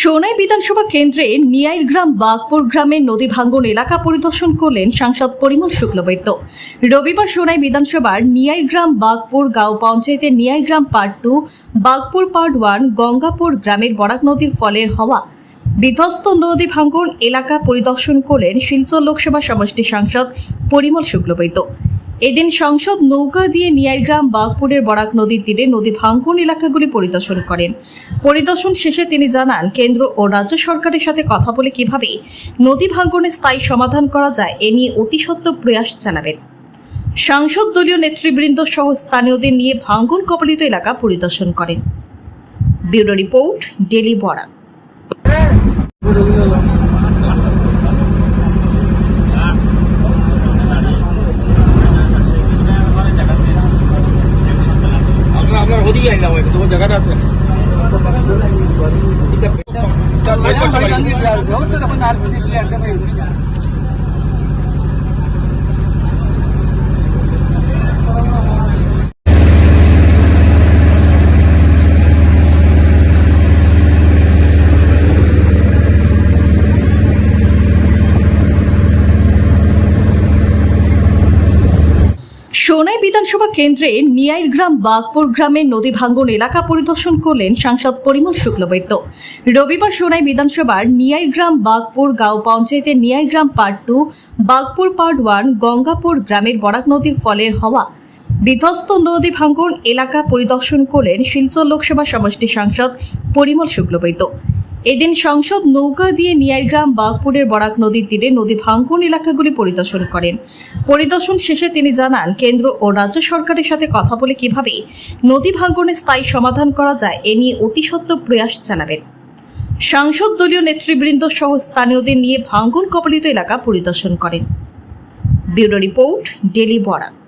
সোনাই বিধানসভা কেন্দ্রে নিয়াইর গ্রাম বাগপুর গ্রামের নদী ভাঙ্গন এলাকা পরিদর্শন করলেন সাংসদ পরিমল শুক্লবৈদ্য। রবিবার সোনাই বিধানসভার নিয়াইর গ্রাম বাগপুর গাঁও পঞ্চায়েতের নিয়াই গ্রাম part two, Bagpur part one, Gangapur গ্রামের বরাক নদীর ফলের হওয়া। বিধ্বস্ত নদী ভাঙ্গন এলাকা পরিদর্শন করলেন শিলচর লোকসভা সমষ্টি সাংসদ পরিমল শুক্লবৈদ্য। এদিন সংসদ নৌকা দিয়ে নিয়াইগ্রাম বাঘপুরের বরাক নদীর তীরে নদী ভাঙ্গন এলাকাগুলি পরিদর্শন করেন। পরিদর্শন শেষে তিনি জানান, কেন্দ্র ও রাজ্য সরকারের সাথে কথা বলে কীভাবে নদী ভাঙ্গনের স্থায়ী সমাধান করা যায়, এ নিয়ে অতি সত্ত্বর প্রয়াস চালাবেন সাংসদ দলীয় নেতৃবৃন্দ সহ স্থানীয়দের নিয়ে ভাঙ্গন কবলিত এলাকা পরিদর্শন করেন। Bureau report daily Barak. día en la web, tuvo que agarrarse. ¿Y se ¿Y Sonai বিধানসভা কেন্দ্রে নিয়াইর গ্রাম বাগপুর গ্রামের নদী ভাঙ্গন এলাকা পরিদর্শন করলেন সাংসদ পরিমল শুক্লবৈদ্য। রবিবার সোনাই বিধানসভার নিয়াইর গ্রাম বাগপুর গাঁও পঞ্চায়েতের নিয়াই গ্রাম part two, Bagpur part one, Gangapur গ্রামের বরাক নদীর ফলের হওয়া। বিধ্বস্ত নদী ভাঙ্গন এলাকা পরিদর্শন করলেন শিলচর লোকসভা সমষ্টি সাংসদ পরিমল শুক্লবৈদ্য। এদিন সংসদ নৌকা দিয়ে নিয়াইগ্রাম বাঘপুরের বরাক নদীর তীরে নদী ভাঙ্গন এলাকাগুলি পরিদর্শন করেন। পরিদর্শন শেষে তিনি জানান, কেন্দ্র ও রাজ্য সরকারের সাথে কথা বলে কীভাবে নদী ভাঙ্গনের স্থায়ী সমাধান করা যায় এ নিয়ে অতি সত্ত্বর প্রয়াস চালাবেন সাংসদ দলীয় নেতৃবৃন্দ সহ স্থানীয়দের নিয়ে ভাঙ্গন কবলিত এলাকা পরিদর্শন করেন। Bureau report daily Barak.